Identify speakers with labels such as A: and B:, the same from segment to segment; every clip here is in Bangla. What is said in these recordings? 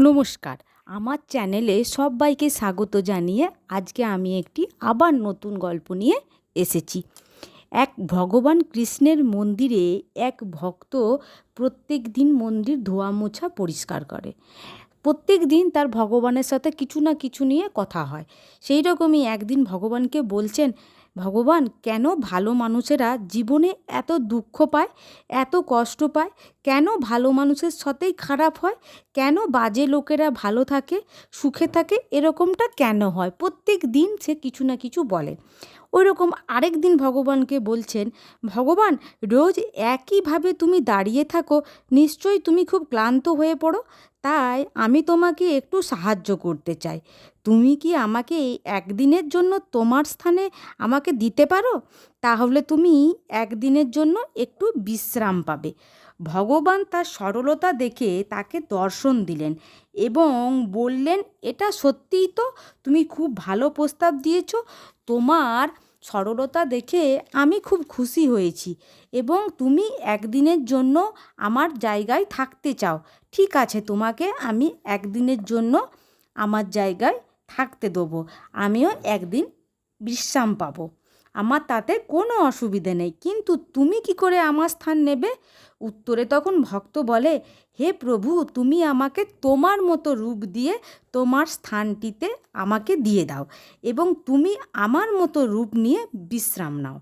A: নমস্কার। আমার চ্যানেলে সবাইকে স্বাগত জানিয়ে আজকে আমি একটি আবার নতুন গল্প নিয়ে এসেছি। এক ভগবান কৃষ্ণের মন্দিরে এক ভক্ত প্রত্যেক দিন মন্দির ধোয়া মোছা পরিষ্কার করে। প্রত্যেক দিন তার ভগবানের সাথে কিছু না কিছু নিয়ে কথা হয়। সেই রকমই একদিন ভগবানকে বলছেন ভগবান, কেন ভালো মানুষেরা জীবনে এত দুঃখ পায়, এত কষ্ট পায়? কেন ভালো মানুষের সাথেই খারাপ হয়? কেন বাজে লোকেরা ভালো থাকে, সুখে থাকে? এরকমটা কেন হয়? প্রত্যেক দিন সে কিছু না কিছু বলে। ওই রকম আরেক দিন ভগবানকে বলছেন, ভগবান, রোজ একইভাবে তুমি দাঁড়িয়ে থাকো, নিশ্চয়ই তুমি খুব ক্লান্ত হয়ে পড়ো। তাই আমি তোমাকে একটু সাহায্য করতে চাই। তুমি কি আমাকে একদিনের জন্য তোমার স্থানে আমাকে দিতে পারো? তাহলে তুমি একদিনের জন্য একটু বিশ্রাম পাবে। ভগবান তার সরলতা দেখে তাকে দর্শন দিলেন এবং বললেন, এটা সত্যিই তো তুমি খুব ভালো প্রস্তাব দিয়েছ। তোমার সরলতা দেখে আমি খুব খুশি হয়েছি এবং তুমি একদিনের জন্য আমার জায়গায় থাকতে চাও। ঠিক আছে, তোমাকে আমি একদিনের জন্য আমার জায়গায় থাকতে দেবো। আমিও একদিন বিশ্রাম পাবো। আমার তাতে কোনো অসুবিধে নেই। কিন্তু তুমি কি করে আমার স্থান নেবে? উত্তরে তখন ভক্ত বলে, হে প্রভু, তুমি আমাকে তোমার মতো রূপ দিয়ে তোমার স্থানটিতে আমাকে দিয়ে দাও এবং তুমি আমার মতো রূপ নিয়ে বিশ্রাম নাও।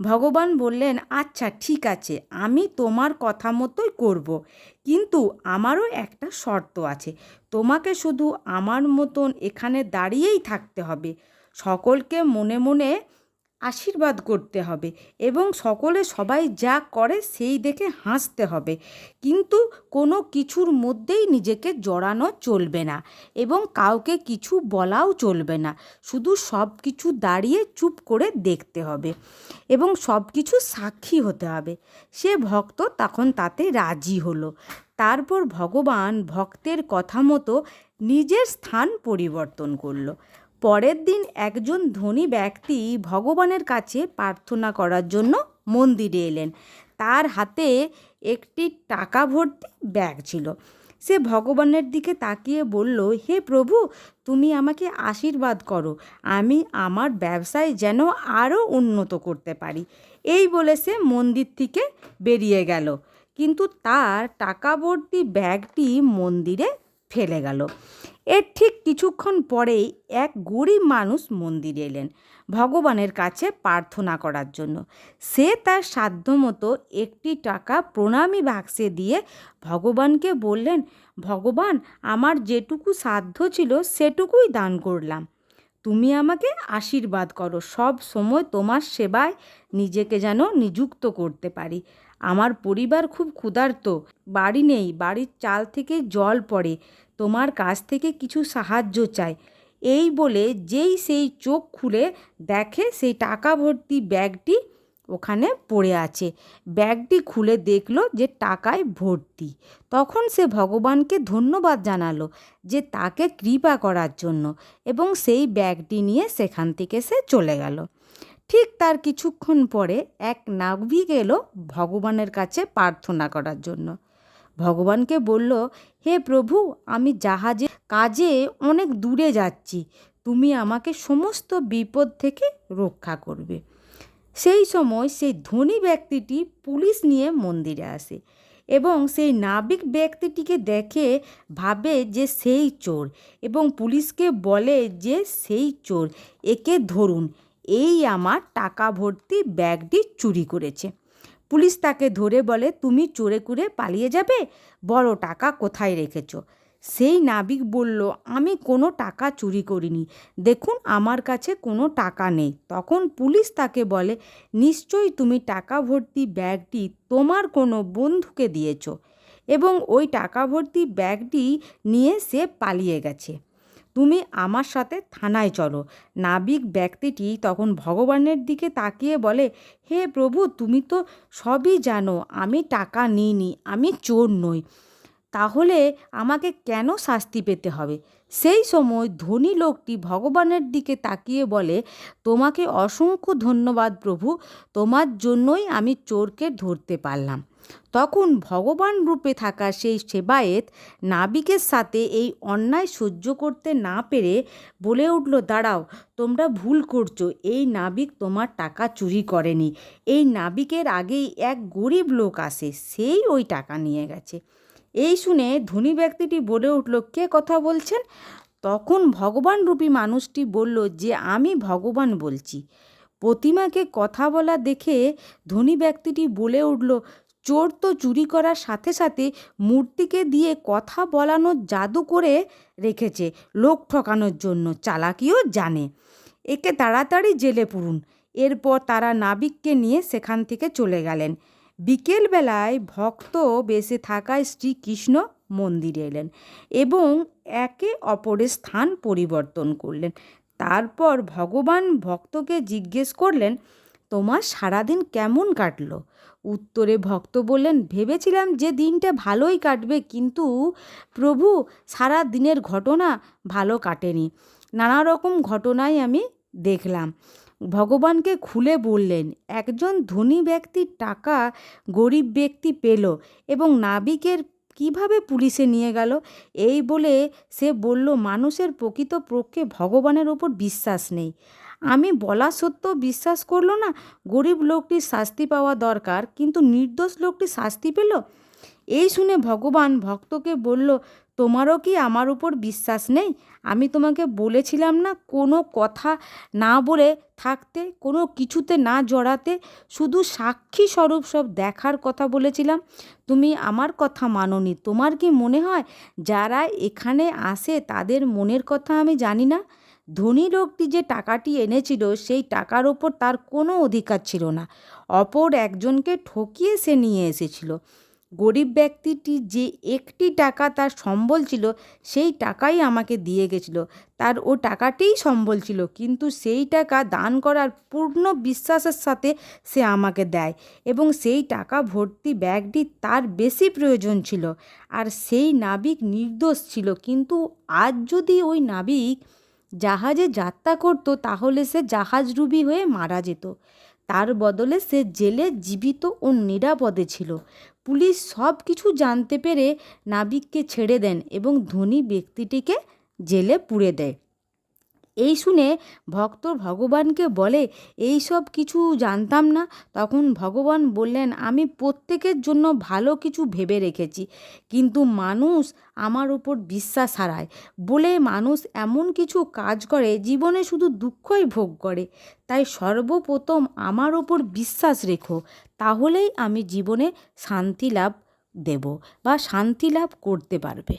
A: ভগবান বললেন আচ্ছা ঠিক আছে, আমি তোমার কথা মতোই করব, কিন্তু আমারও একটা শর্ত আছে। তোমাকে শুধু আমার মতন এখানে দাঁড়িয়েই থাকতে হবে। সকলকে মনে মনে আশীর্বাদ করতে হবে এবং সকলে সবাই যা করে সেই দেখে হাসতে হবে। কিন্তু কোনো কিছুর মধ্যেই নিজেকে জড়ানো চলবে না এবং কাউকে কিছু বলাও চলবে না। শুধু সব কিছু দাঁড়িয়ে চুপ করে দেখতে হবে এবং সব কিছু সাক্ষী হতে হবে। সে ভক্ত তখন তাতে রাজি হলো। তারপর ভগবান ভক্তের কথা মতো নিজের স্থান পরিবর্তন করল। পরের দিন একজন ধনী ব্যক্তি ভগবানের কাছে প্রার্থনা করার জন্য মন্দিরে এলেন। তার হাতে একটি টাকা ভর্তি ব্যাগ ছিল। সে ভগবানের দিকে তাকিয়ে বলল, হে প্রভু, তুমি আমাকে আশীর্বাদ করো। আমি আমার ব্যবসায় যেন আরও উন্নত করতে পারি। এই বলে সে মন্দির থেকে বেরিয়ে গেল। কিন্তু তার টাকা ভর্তি ব্যাগটি মন্দিরে ফেলে গেল। এর ঠিক কিছুক্ষণ পরেই এক গরিব মানুষ মন্দিরে এলেন ভগবানের কাছে প্রার্থনা করার জন্য। সে তার সাধ্যমতো একটি টাকা প্রণামী বাক্সে দিয়ে ভগবানকে বললেন, ভগবান, আমার যেটুকু সাধ্য ছিল সেটুকুই দান করলাম। তুমি আমাকে আশীর্বাদ করো, সব সময় তোমার সেবায় নিজেকে যেন নিযুক্ত করতে পারি। আমার পরিবার খুব ক্ষুধার্ত। বাড়ি নেই, বাড়ির চাল থেকে জল পড়ে, তোমার কাছ থেকে কিছু সাহায্য চাই। এই বলে যেই সেই চোখ খুলে দেখে সেই টাকা ভর্তি ব্যাগটি ওখানে পড়ে আছে। ব্যাগটি খুলে দেখল যে টাকায় ভর্তি। তখন সে ভগবানকে ধন্যবাদ জানালো যে তাকে কৃপা করার জন্য এবং সেই ব্যাগটি নিয়ে সেখান থেকে সে চলে গেল। ঠিক তার কিছুক্ষণ পরে এক নাগরিক এলো ভগবানের কাছে প্রার্থনা করার জন্য। ভগবানকে বলল, হে প্রভু, আমি জাহাজে, কাজে অনেক দূরে যাচ্ছি। তুমি আমাকে সমস্ত বিপদ থেকে রক্ষা করবে সেই সময় সেই ধনী ব্যক্তিটি পুলিশ নিয়ে মন্দিরে আসে এবং সেই নাবিক ব্যক্তিটিকে দেখে ভাবে যে সেই চোর এবং পুলিশকে বলে যে সেই চোর। একে ধরুন এই আমার টাকা ভর্তি ব্যাগটি চুরি করেছে। পুলিশ তাকে ধরে বলে, তুমি চোরে করে পালিয়ে যাবে? বড় টাকা কোথায় রেখেছ? সেই নাবিক বলল, আমি কোনো টাকা চুরি করিনি। দেখুন, আমার কাছে কোনো টাকা নেই। তখন পুলিশ তাকে বলে, নিশ্চয়ই তুমি টাকা ভর্তি ব্যাগটি তোমার কোনো বন্ধুকে দিয়েছ এবং ওই টাকা ভর্তি ব্যাগটি নিয়ে সে পালিয়ে গেছে। তুমি আমার সাথে থানায় চলো। নাবিক ব্যক্তিটি তখন ভগবানের দিকে তাকিয়ে বলে, হে প্রভু, তুমি তো সবই জানো, আমি টাকা নিইনি, আমি চোর নই। তাহলে আমাকে কেন শাস্তি পেতে হবে? সেই সময় ধনী লোকটি ভগবানের দিকে তাকিয়ে বলে, তোমাকে অসংখ্য ধন্যবাদ প্রভু, তোমার জন্যই আমি চোরকে ধরতে পারলাম। তখন ভগবান রূপে থাকা সেই সেবায়েত নাবিকের সাথে এই অন্যায় সহ্য করতে না পেরে বলে উঠল, দাঁড়াও, তোমরা ভুল করছ, এই নাবিক তোমার টাকা চুরি করেনি। এই নাবিকের আগেই এক গরিব লোক আসে, সেই ওই টাকা নিয়ে গেছে। এই শুনে ধনী ব্যক্তিটি বলে উঠল, কে কথা বলছেন? তখন ভগবান রূপী মানুষটি বলল, যে আমি ভগবান বলছি। প্রতিমাকে কথা বলা দেখে ধনী ব্যক্তিটি বলে উঠল, চোর তো চুরি করার সাথে সাথে মূর্তিকে দিয়ে কথা বলানোর জাদু করে রেখেছে, লোক ঠকানোর জন্য, চালাকিও জানে। একে তাড়াতাড়ি জেলে পুরুন। এরপর তারা নাবিককে নিয়ে সেখান থেকে চলে গেলেন। বিকেলবেলায় ভক্ত বেশে থাকায় শ্রীকৃষ্ণ মন্দিরে এলেন এবং একে অপরের স্থান পরিবর্তন করলেন। তারপর ভগবান ভক্তকে জিজ্ঞেস করলেন, তোমার সারাদিন কেমন কাটলো? উত্তরে ভক্ত বললেন, ভেবেছিলাম যে দিনটা ভালোই কাটবে, কিন্তু প্রভু, সারা দিনের ঘটনা ভালো কাটেনি। নানা রকম ঘটনাই আমি দেখলাম। ভগবানকে খুলে বললেন, একজন ধনী ব্যক্তির টাকা গরিব ব্যক্তি পেল এবং নাবিকের কীভাবে পুলিশে নিয়ে গেল? এই বলে সে বলল, মানুষের প্রকৃত পক্ষে ভগবানের ওপর বিশ্বাস নেই। আমি বলা সত্ত্বেও বিশ্বাস করল না, গরিব লোকটির শাস্তি পাওয়া দরকার, কিন্তু নির্দোষ লোকটি শাস্তি পেল? এই শুনে ভগবান ভক্তকে বলল তোমারও কি আমার উপর বিশ্বাস নেই? আমি তোমাকে বলেছিলাম না কোনো কথা না বলে থাকতে, কোনো কিছুতে না জড়াতে, শুধু সাক্ষী স্বরূপ সব দেখার কথা বলেছিলাম। তুমি আমার কথা মানোনি। তোমার কি মনে হয় যারা এখানে আসে তাদের মনের কথা আমি জানি না? ধনী লোকটি যে টাকাটি এনেছিল সেই টাকার ওপর তার কোনো অধিকার ছিল না। অপর একজনকে ঠকিয়ে সে নিয়ে এসেছিল। গরিব ব্যক্তিটি যে একটি টাকা তার সম্বল ছিল, সেই টাকাই আমাকে দিয়ে গেছিল। তার ও টাকাটিই সম্বল ছিল, কিন্তু সেই টাকা দান করার পূর্ণ বিশ্বাসের সাথে সে আমাকে দেয় এবং সেই টাকা ভর্তি ব্যাগটি তার বেশি প্রয়োজন ছিল। আর সেই নাবিক নির্দোষ ছিল, কিন্তু আজ যদি ওই নাবিক জাহাজে যাত্রা করতো, তাহলে সে জাহাজরুবি হয়ে মারা যেত। তার বদলে সে জেলে জীবিত ও নিরাপদে ছিল। পুলিশ সব কিছু জানতে পেরে নাবিককে ছেড়ে দেন এবং ধনী ব্যক্তিটিকে জেলে পুড়ে দেয়। এই শুনে ভক্ত ভগবানকে বলে, এই সব কিছু জানতাম না। তখন ভগবান বললেন, আমি প্রত্যেকের জন্য ভালো কিছু ভেবে রেখেছি, কিন্তু মানুষ আমার ওপর বিশ্বাস হারায়। বলে মানুষ এমন কিছু কাজ করে, জীবনে শুধু দুঃখই ভোগ করে। তাই সর্বপ্রথম আমার ওপর বিশ্বাস রেখো, তাহলেই আমি জীবনে শান্তি লাভ দেব বা শান্তি লাভ করতে পারবে।